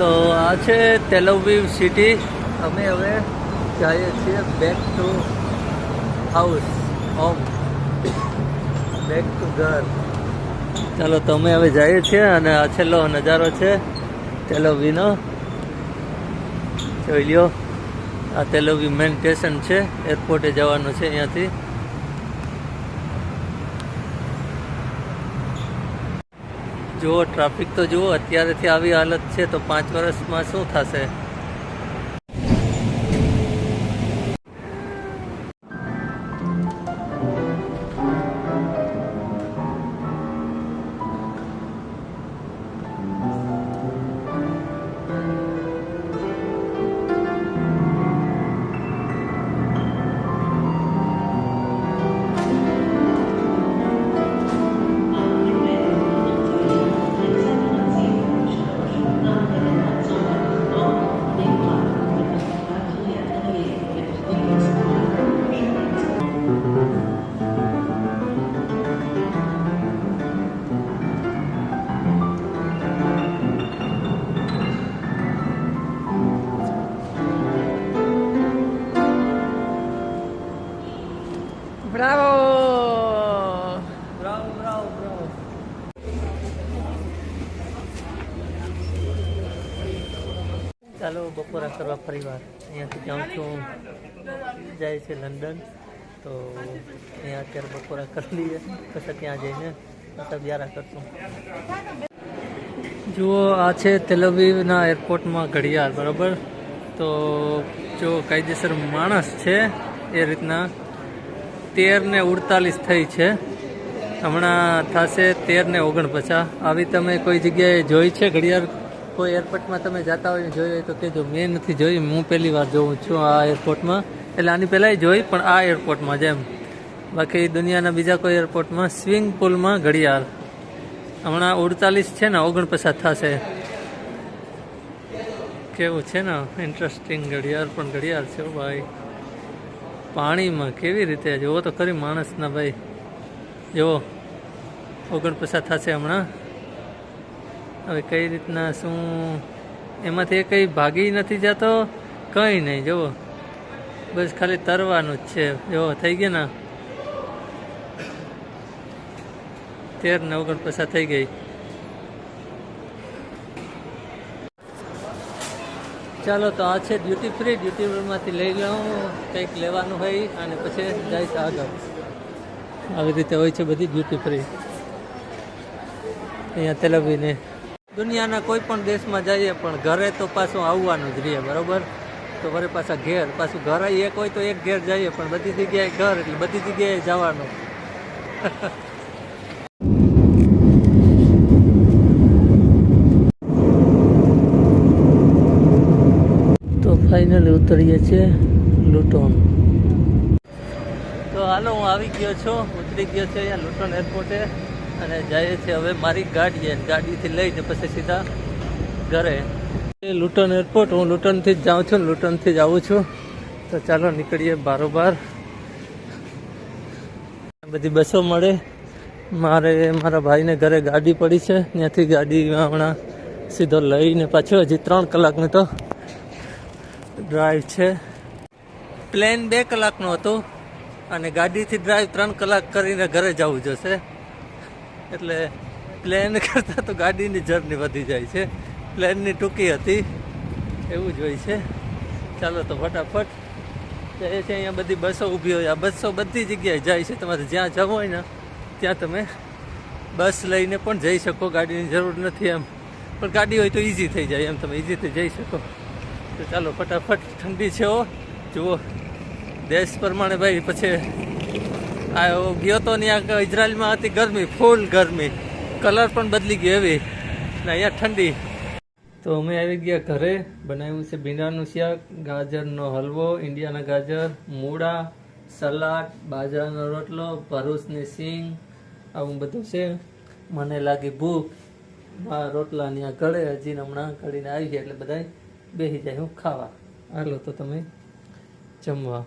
તો આ છે તેલવીવ સિટી અમે હવે જઈએ છીએ back to house home back to ઘર. ચાલો, તો અમે હવે જઈએ છીએ અને આ છેલ્લો નજારો છે તેલવીનો જોઈ લ્યો. આ તેલવી મેન સ્ટેશન છે. એરપોર્ટે જવાનું છે અહીંયાથી. જુઓ ટ્રાફિક તો જુઓ અત્યારેથી આવી હાલત છે તો પાંચ વર્ષમાં શું થશે? બ્રાવો ચાલો, બપોરા કરવા ફરીવાર અહીંયાથી જાઉં છું. જાય છે લંડન. તો અહીંયા અત્યારે બપોરા કરી લઈએ. પછી ત્યાં જઈને પછી વ્યારા કરશું. જુઓ, આ છે તેલવીના એરપોર્ટમાં ઘડિયાળ, બરાબર? તો જો કાયદેસર માણસ છે એ રીતના તેર ને ઉડતાલીસ થઈ છે. હમણાં થશે તેર ને ઓગણપચાસ. આવી તમે કોઈ જગ્યાએ જોઈ છે? ઘડિયાળ કોઈ એરપોર્ટમાં તમે જતા હોય જોઈ હોય તો કહેજો. મેં નથી જોઈ, હું પહેલી વાર જોઉં છું આ એરપોર્ટમાં એટલે આની પહેલાંય જોઈ, પણ આ એરપોર્ટમાં જેમ બાકી દુનિયાના બીજા કોઈ એરપોર્ટમાં સ્વિમિંગ પુલમાં ઘડિયાળ. હમણાં ઉડતાલીસ છે ને, ઓગણપચાસ થશે. કેવું છે ને? ઇન્ટરેસ્ટિંગ ઘડિયાળ, પણ ઘડિયાળ છે, ભાઈ. પાણીમાં કેવી રીતે? જુઓ તો ખરી માણસના ભાઈ. જુઓ, ઓગણપચાસ થશે હમણાં. હવે કઈ રીતના શું? એમાંથી એ કંઈ ભાગી નથી જતો? કંઈ નહીં, જુઓ. બસ ખાલી તરવાનું જ છે. જુઓ, થઈ ગયા ને? તેર ને ઓગણપચાસ થઈ ગઈ. ચાલો તો આ છે ડ્યુટી ફ્રી ડ્યુટી ફ્રીમાંથી લઈ લઉં કંઈક લેવાનું હોય અને પછી છે આગળ. આવી રીતે હોય છે બધી ડ્યુટી ફ્રી અહીંયા તેલવીને. દુનિયાના કોઈ પણ દેશમાં જઈએ પણ ઘરે તો પાછું આવવાનું જ રહીએ બરાબર? તો વરે પાછા ઘેર, પાછું ઘર એક હોય તો એક ઘેર જઈએ, પણ બધી જગ્યાએ ઘર એટલે બધી જગ્યાએ જવાનું તો ફાઇનલી ઉતરીએ છીએ લુટોન. તો હાલો, હું આવી ગયો છું. ઉતરી ગયો છે અહીંયા લુટોન એરપોર્ટે અને જઈએ છીએ હવે મારી ગાડીએ. ગાડીથી લઈને પછી સીધા ઘરે. લુટોન એરપોર્ટ હું લુટનથી જ જાઉં છું, લુટનથી જ આવું છું. તો ચાલો નીકળીએ બારોબાર. બધી બસો મળે. મારે, મારા ભાઈને ઘરે ગાડી પડી છે. ત્યાંથી ગાડી હમણાં સીધો લઈને પાછો હજી ત્રણ કલાકની તો ડ્રાઈવ છે. પ્લેન બે કલાકનું હતું અને ગાડીથી ડ્રાઈવ ત્રણ કલાક કરીને ઘરે જવું જશે. એટલે પ્લેન કરતાં તો ગાડીની જર્ની વધી જાય છે. પ્લેનની ટૂંકી હતી. એવું જ હોય છે. ચાલો તો ફટાફટ. જાય છે અહીંયા બધી બસો ઊભી હોય. આ બસો બધી જગ્યાએ જાય છે. તમારે જ્યાં જવું હોય ને, ત્યાં તમે બસ લઈને પણ જઈ શકો. ગાડીની જરૂર નથી એમ. પણ ગાડી હોય તો ઇઝી થઈ જાય એમ. તમે ઇઝીથી જઈ શકો. તો ચાલો ફટાફટ ઠંડી છે જુઓ. દેશ પ્રમાણે ભાઈ પછી આ ગયો તો ત્યાં ઇઝરાયલમાં હતી ગરમી ફૂલ ગરમી. કલર પણ બદલી ગયો એવી. ને અહીંયા ઠંડી. તો અમે આવી ગયા ઘરે. બનાવ્યું છે ભીંડાનું શાક, ગાજરનો હલવો, ઇન્ડિયાના ગાજર, મૂળા, સલાડ, બાજરાનો રોટલો, ભરૂચની સિંગ, આવું બધું છે. મને લાગી ભૂખ. આ રોટલાની આ ઘડે હજી હમણાં ઘડીને આવી ગયા એટલે બધા બેસી જાય હું ખાવા. હાલો તો તમે જમવા.